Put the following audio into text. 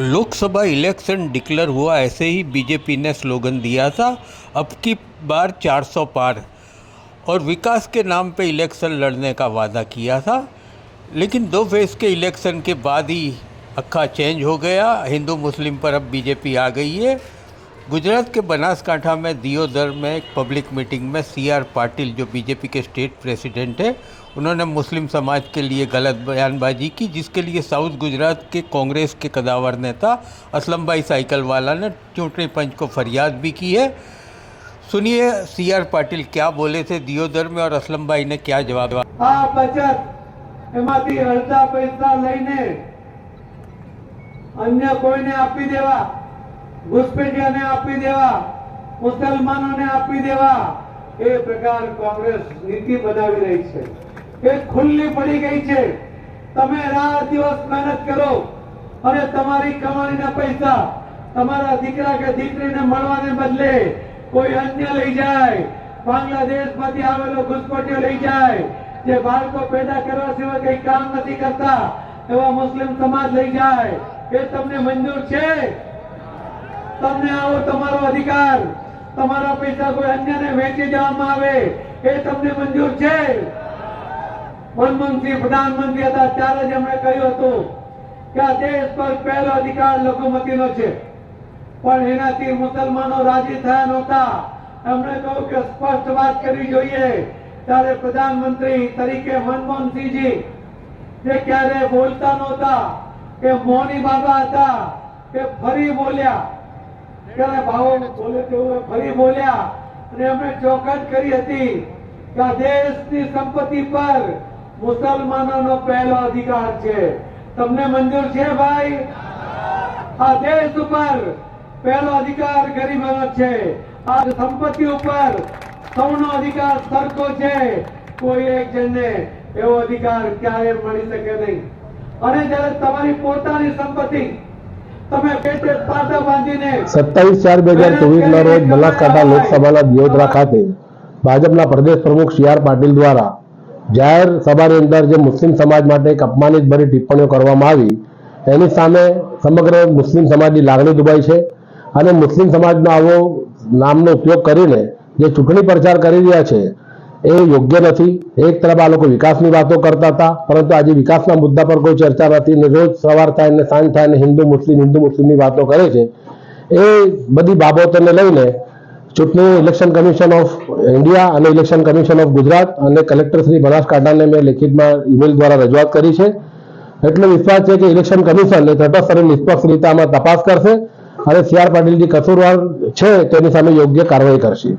Lok Sabha election declare हुआ, ऐसे ही BJP ने स्लोगन दिया था, अब की बार 400 पार। और विकास के नाम पे इलेक्शन लड़ने का वादा किया था, लेकिन दो फ़ेज़ के इलेक्शन के बाद ही अक्खा चेंज हो गया। हिंदू, मुस्लिम पर अब बीजेपी आ गई है। गुजरात के बनासकांठा में दियोदर में एक पब्लिक मीटिंग में सी आर पाटिल जो बीजेपी के स्टेट प्रेसिडेंट है, उन्होंने मुस्लिम समाज के लिए गलत बयानबाजी की, जिसके लिए साउथ गुजरात के कांग्रेस के कदावर नेता असलम भाई साइकिल वाला ने चूंटनी पंच को फरियाद भी की है। सुनिए सी आर पाटिल क्या बोले थे दियोदर में और असलम भाई ने क्या जवाब दिया? કોઈને આપી દેવા, મુસલમાનોને આપી દેવા. એ પ્રકાર કોંગ્રેસ નીતિ બનાવી રહી છે. એ ખુલ્લી પડી ગઈ છે. તમે રાત દિવસ મહેનત કરો અને તમારી કમાણીના પૈસા તમારા દીકરા કે દીકરીને મળવાને બદલે કોઈ અન્ય લઈ જાય. બાંગ્લાદેશમાંથી આવેલો ઘુસપટીઓ લઈ જાય. જે બાળકો પેદા કરવા સિવાય કઈ કામ નથી કરતા, એવા મુસ્લિમ સમાજ લઈ જાય. એ તમને મંજૂર છે? તમને આવો તમારો અધિકાર. તમારા પૈસા કોઈ અન્યને વેચી દેવામાં આવે, એ તમને મંજૂર છે. મનમોહનસિંહ પ્રધાનમંત્રી હતા, ત્યારે જ એમણે કહ્યું હતું કે આ દેશ પર પહેલો અધિકાર લઘુમતીનો છે. પણ એનાથી મુસલમાનો રાજી થયા નહોતા. એમણે કહ્યું કે સ્પષ્ટ વાત કરવી જોઈએ. ત્યારે પ્રધાનમંત્રી તરીકે મનમોહનસિંહજી જે ક્યારે બોલતા નહોતા કે મોની બાબા હતા કે ફરી બોલ્યા. ત્યારે ભાવો બોલે તેવું ફરી બોલ્યા. અને એમણે ચોખટ કરી હતી કે દેશની સંપત્તિ પર મુસલમાનોનો પહેલો અધિકાર છે. તમને મંજૂર છે ભાઈ? આ દેશ ઉપર પહેલો અધિકાર ગરીબોનો છે. આ સંપત્તિ ઉપર સૌનો અધિકાર સરખો છે. કોઈ એક જણને એવો અધિકાર ક્યારે મળી શકે નહીં. અને જ્યારે તમારી પોતાની સંપત્તિ સત્તાવીસ ચાર બે હજાર ચોવીસના રોજ બનાસકાંઠા લોકસભાના દિયોદરા ખાતે ભાજપના પ્રદેશ પ્રમુખ સી આર પાટીલ દ્વારા જાહેર સભાની અંદર જે મુસ્લિમ સમાજ માટે એક અપમાનિત ભરી ટિપ્પણીઓ કરવામાં આવી એની સામે સમગ્ર મુસ્લિમ સમાજની લાગણી દુભાઈ છે અને મુસ્લિમ સમાજનો આવો નામનો ઉપયોગ કરીને જે ચૂંટણી પ્રચાર કરી રહ્યા છે એ યોગ્ય નથી. એક તરફ આ લોકો વિકાસની વાતો કરતા હતા, પરંતુ આજે વિકાસના મુદ્દા પર કોઈ ચર્ચા નથી ને રોજ સવાર થાય ને સાંજ થાય ને હિન્દુ મુસ્લિમ, હિન્દુ મુસ્લિમની વાતો કરે છે. એ બધી બાબતોને લઈને ચૂંટણી ઇલેક્શન કમિશન ઓફ ઇન્ડિયા અને ઇલેક્શન કમિશન ઓફ ગુજરાત અને કલેક્ટર શ્રી બનાસકાંઠાને મેં લેખિતમાં ઈમેલ દ્વારા રજૂઆત કરી છે. એટલો વિશ્વાસ છે કે ઇલેક્શન કમિશન એ તટસ્થ અને નિષ્પક્ષ રીતે આમાં તપાસ કરશે અને સી આર પાટીલ જે કસૂરવાર છે તેની સામે યોગ્ય કાર્યવાહી કરશે.